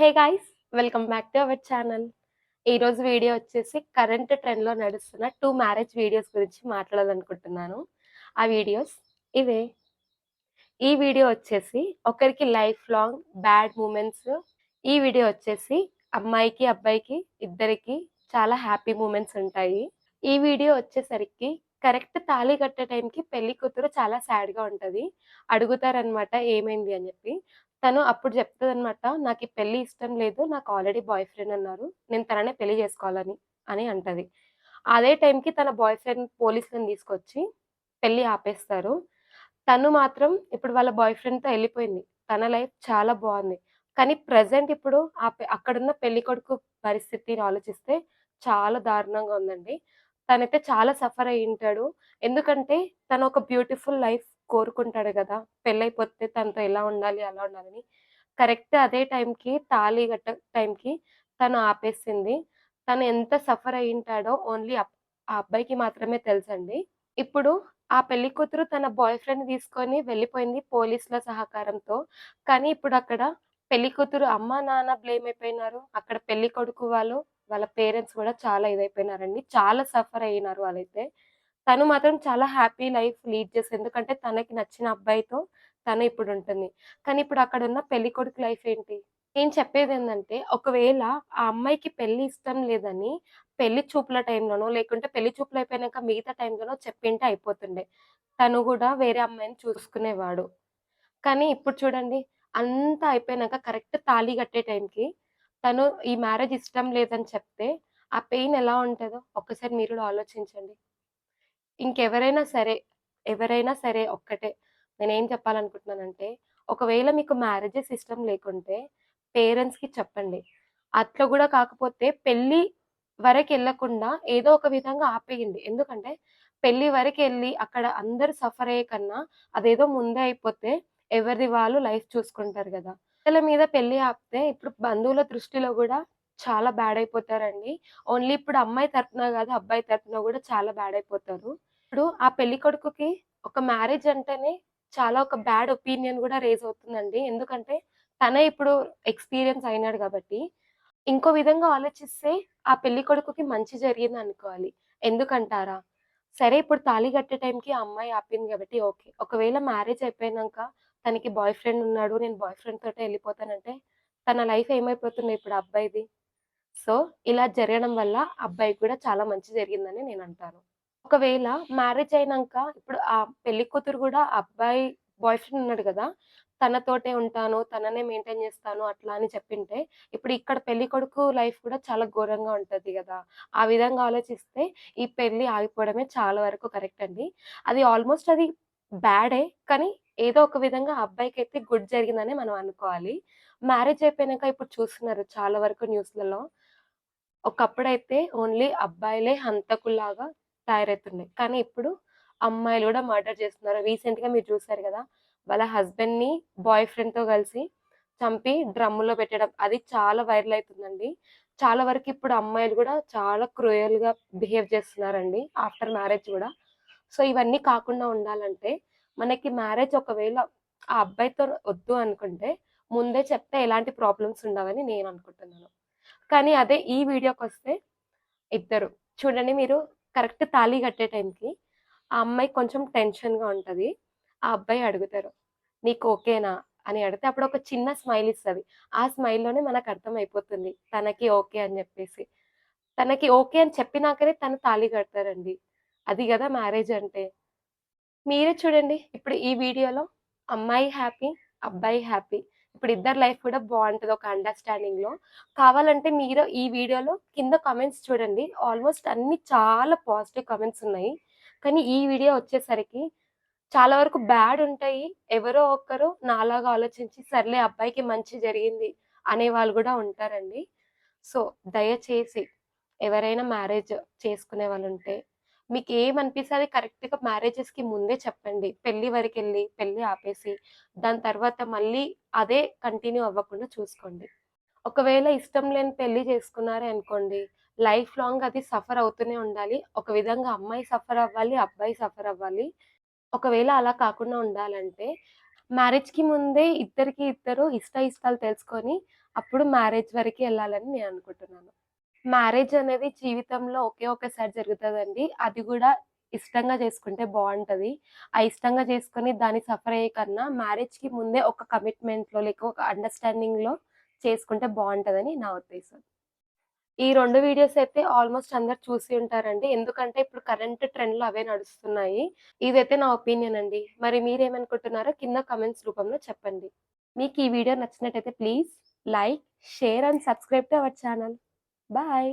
Hey guys welcome back to our channel ఈరోజు video వచ్చేసి current ట్రెండ్లో నడుస్తున్న టూ మ్యారేజ్ వీడియోస్ గురించి మాట్లాడాలనుకుంటున్నాను. ఆ వీడియోస్ ఇవే. ఈ వీడియో వచ్చేసి ఒకరికి లైఫ్ లాంగ్ బ్యాడ్ మూమెంట్స్ ఈ వీడియో వచ్చేసి అమ్మాయికి అబ్బాయికి ఇద్దరికి చాలా హ్యాపీ మూమెంట్స్ ఉంటాయి. ఈ వీడియో వచ్చేసరికి కరెక్ట్ తాళి కట్టే టైంకి పెళ్ళి కూతురు చాలా సాడ్గా ఉంటది. అడుగుతారనమాట ఏమైంది అని చెప్పి. తను అప్పుడు చెప్తుంది అనమాట నాకు ఈ పెళ్ళి ఇష్టం లేదు నాకు ఆల్రెడీ బాయ్ ఫ్రెండ్ అన్నారు నేను తననే పెళ్ళి చేసుకోవాలని అని అంటది. అదే టైంకి తన బాయ్ ఫ్రెండ్ పోలీసులను తీసుకొచ్చి పెళ్ళి ఆపేస్తారు. తను మాత్రం ఇప్పుడు వాళ్ళ బాయ్ ఫ్రెండ్తో వెళ్ళిపోయింది తన లైఫ్ చాలా బాగుంది. కానీ ప్రజెంట్ ఇప్పుడు ఆ అక్కడున్న పెళ్ళి కొడుకు పరిస్థితిని ఆలోచిస్తే చాలా దారుణంగా ఉందండి. తనైతే చాలా సఫర్ అయి ఉంటాడు. ఎందుకంటే తను ఒక బ్యూటిఫుల్ లైఫ్ కోరుకుంటాడు కదా! పెళ్ళైపోతే తనతో ఎలా ఉండాలి అలా ఉండాలని. కరెక్ట్ అదే టైంకి తాళి గట్ట టైంకి తను ఆపేసింది. తను ఎంత సఫర్ అయి ఉంటాడో ఓన్లీ ఆ అబ్బాయికి మాత్రమే తెలుసండి. ఇప్పుడు ఆ పెళ్ళి కూతురు తన బాయ్ ఫ్రెండ్ తీసుకొని వెళ్ళిపోయింది పోలీసుల సహకారంతో. కానీ ఇప్పుడు అక్కడ పెళ్ళి కూతురు అమ్మ నాన్న బ్లేమ్ అయిపోయినారు. అక్కడ పెళ్ళి కొడుకు వాళ్ళు వాళ్ళ పేరెంట్స్ కూడా చాలా ఇదైపోయినారండి. చాలా సఫర్ అయినారు వాళ్ళైతే. తను మాత్రం చాలా హ్యాపీ లైఫ్ లీడ్ చేస్తుంది. ఎందుకంటే తనకి నచ్చిన అబ్బాయితో తను ఇప్పుడు ఉంటుంది కానీ ఇప్పుడు అక్కడ ఉన్న పెళ్ళి కొడుకు లైఫ్ ఏంటి? నేను చెప్పేది ఏంటంటే ఒకవేళ ఆ అమ్మాయికి పెళ్ళి ఇష్టం లేదని పెళ్ళి చూపుల టైంలోనో లేకుంటే పెళ్ళి చూపులు అయిపోయినాక మిగతా టైంలోనో చెప్పింటే అయిపోతుండే. తను కూడా వేరే అమ్మాయిని చూసుకునేవాడు. కానీ ఇప్పుడు చూడండి అంతా అయిపోయినాక కరెక్ట్ తాళి కట్టే టైంకి తను ఈ మ్యారేజ్ ఇష్టం లేదని చెప్తే ఆ పెయిన్ ఎలా ఉంటుందో ఒక్కసారి మీరు ఆలోచించండి. ఇంకెవరైనా సరే ఎవరైనా సరే ఒక్కటే. నేనేం చెప్పాలనుకుంటున్నానంటే ఒకవేళ మీకు మ్యారేజెస్ ఇష్టం లేకుంటే పేరెంట్స్కి చెప్పండి. అట్లా కూడా కాకపోతే పెళ్ళి వరకు వెళ్ళకుండా ఏదో ఒక విధంగా ఆపేయండి. ఎందుకంటే పెళ్ళి వరకు వెళ్ళి అక్కడ అందరు సఫర్ అయ్యే కన్నా అదేదో ముందే అయిపోతే ఎవరిది వాళ్ళు లైఫ్ చూసుకుంటారు కదా. పిల్లల మీద పెళ్ళి ఆపితే ఇప్పుడు బంధువుల దృష్టిలో కూడా చాలా బ్యాడ్ అయిపోతారండి. ఓన్లీ ఇప్పుడు అమ్మాయి తరపున కాదు అబ్బాయి తరపున కూడా చాలా బ్యాడ్ అయిపోతారు. ఇప్పుడు ఆ పెళ్ళి కొడుకుకి ఒక మ్యారేజ్ అంటేనే చాలా ఒక బ్యాడ్ ఒపీనియన్ కూడా రేజ్ అవుతుందండి. ఎందుకంటే తనే ఇప్పుడు ఎక్స్పీరియన్స్ అయినాడు కాబట్టి. ఇంకో విధంగా ఆలోచిస్తే ఆ పెళ్ళి కొడుకుకి మంచి జరిగింది అనుకోవాలి. ఎందుకంటారా? సరే ఇప్పుడు తాళి కట్టే టైంకి ఆ అమ్మాయి ఆపింది కాబట్టి ఓకే. ఒకవేళ మ్యారేజ్ అయిపోయినాక తనకి బాయ్ ఫ్రెండ్ ఉన్నాడు నేను బాయ్ ఫ్రెండ్ తోటే వెళ్ళిపోతానంటే తన లైఫ్ ఏమైపోతుంది ఇప్పుడు అబ్బాయిది? సో ఇలా జరగడం వల్ల అబ్బాయికి కూడా చాలా మంచి జరిగిందని నేను అంటాను. ఒకవేళ మ్యారేజ్ అయినాక ఇప్పుడు ఆ పెళ్ళి కూతురు కూడా అబ్బాయి బాయ్ ఫ్రెండ్ ఉన్నాడు కదా తనతోటే ఉంటాను తననే మెయింటైన్ చేస్తాను అట్లా అని చెప్పింటే ఇప్పుడు ఇక్కడ పెళ్ళి కొడుకు లైఫ్ కూడా చాలా ఘోరంగా ఉంటుంది కదా. ఆ విధంగా ఆలోచిస్తే ఈ పెళ్ళి ఆగిపోవడమే చాలా వరకు కరెక్ట్ అండి. అది ఆల్మోస్ట్ అది బ్యాడే కానీ ఏదో ఒక విధంగా అబ్బాయికి అయితే గుడ్ జరిగిందనే మనం అనుకోవాలి. మ్యారేజ్ అయిపోయినాక ఇప్పుడు చూస్తున్నారు చాలా వరకు న్యూస్లలో. ఒకప్పుడైతే ఓన్లీ అబ్బాయిలే హంతకుల్లాగా తయారవుతుండే కానీ ఇప్పుడు అమ్మాయిలు కూడా మర్డర్ చేస్తున్నారు. రీసెంట్గా మీరు చూసారు కదా వాళ్ళ హస్బెండ్ని బాయ్ ఫ్రెండ్తో కలిసి చంపి డ్రమ్ములో పెట్టడం. అది చాలా వైరల్ అవుతుందండి. చాలా వరకు ఇప్పుడు అమ్మాయిలు కూడా చాలా క్రూయల్గా బిహేవ్ చేస్తున్నారండి ఆఫ్టర్ మ్యారేజ్ కూడా. సో ఇవన్నీ కాకుండా ఉండాలంటే మనకి మ్యారేజ్ ఒకవేళ ఆ అబ్బాయితో వద్దు అనుకుంటే ముందే చెప్తే ఎలాంటి ప్రాబ్లమ్స్ ఉండవని నేను అనుకుంటున్నాను. కానీ అదే ఈ వీడియోకి వస్తే ఇద్దరు. చూడండి మీరు కరెక్ట్ తాళి కట్టే టైంకి ఆ అమ్మాయి కొంచెం టెన్షన్గా ఉంటుంది. ఆ అబ్బాయి అడుగుతారు నీకు ఓకేనా? అని అడిగితే అప్పుడు ఒక చిన్న స్మైల్ ఇస్తుంది. ఆ స్మైల్లోనే మనకు అర్థం అయిపోతుంది తనకి ఓకే అని చెప్పేసి. తనకి ఓకే అని చెప్పినాకనే తను తాళి కడతారండి. అది కదా మ్యారేజ్ అంటే. మీరే చూడండి ఇప్పుడు ఈ వీడియోలో అమ్మాయి హ్యాపీ అబ్బాయి హ్యాపీ. ఇప్పుడు ఇద్దరు లైఫ్ కూడా బాగుంటుంది ఒక అండర్స్టాండింగ్లో. కావాలంటే మీరు ఈ వీడియోలో కింద కామెంట్స్ చూడండి. ఆల్మోస్ట్ అన్ని చాలా పాజిటివ్ కామెంట్స్ ఉన్నాయి. కానీ ఈ వీడియో వచ్చేసరికి చాలా వరకు బ్యాడ్ ఉంటాయి. ఎవరో ఒకరు నాలాగా ఆలోచించి సర్లే అబ్బాయికి మంచి జరిగింది అనే వాళ్ళు కూడా ఉంటారండి. సో దయచేసి ఎవరైనా మ్యారేజ్ చేసుకునే వాళ్ళు ఉంటే మీకు ఏమనిపిస్తే అది కరెక్ట్గా మ్యారేజెస్కి ముందే చెప్పండి. పెళ్ళి వరకు వెళ్ళి పెళ్ళి ఆపేసి దాని తర్వాత మళ్ళీ అదే కంటిన్యూ అవ్వకుండా చూసుకోండి. ఒకవేళ ఇష్టం లేని పెళ్ళి చేసుకున్నారే అనుకోండి లైఫ్ లాంగ్ అది సఫర్ అవుతూనే ఉండాలి. ఒక విధంగా అమ్మాయి సఫర్ అవ్వాలి అబ్బాయి సఫర్ అవ్వాలి. ఒకవేళ అలా కాకుండా ఉండాలంటే మ్యారేజ్‌కి ముందే ఇద్దరికి ఇద్దరు ఇష్ట ఇష్టాలు తెలుసుకొని అప్పుడు మ్యారేజ్ వరకు వెళ్ళాలని నేను అనుకుంటున్నాను. మ్యారేజ్ అనేది జీవితంలో ఒకే ఒకసారి జరుగుతుందండి. అది కూడా ఇష్టంగా చేసుకుంటే బాగుంటుంది ఆ ఇష్టంగా చేసుకుని దాన్ని సఫర్ అయ్యే కన్నా మ్యారేజ్కి ముందే ఒక కమిట్మెంట్లో లేక ఒక అండర్స్టాండింగ్లో చేసుకుంటే బాగుంటుందని నా ఉద్దేశం. ఈ రెండు వీడియోస్ అయితే ఆల్మోస్ట్ అందరు చూసి ఉంటారండి. ఎందుకంటే ఇప్పుడు కరెంట్ ట్రెండ్లో అవే నడుస్తున్నాయి. ఇదైతే నా ఒపీనియన్ అండి. మరి మీరేమనుకుంటున్నారో కింద కమెంట్స్ రూపంలో చెప్పండి. మీకు ఈ వీడియో నచ్చినట్టయితే please like share and subscribe to our channel. Bye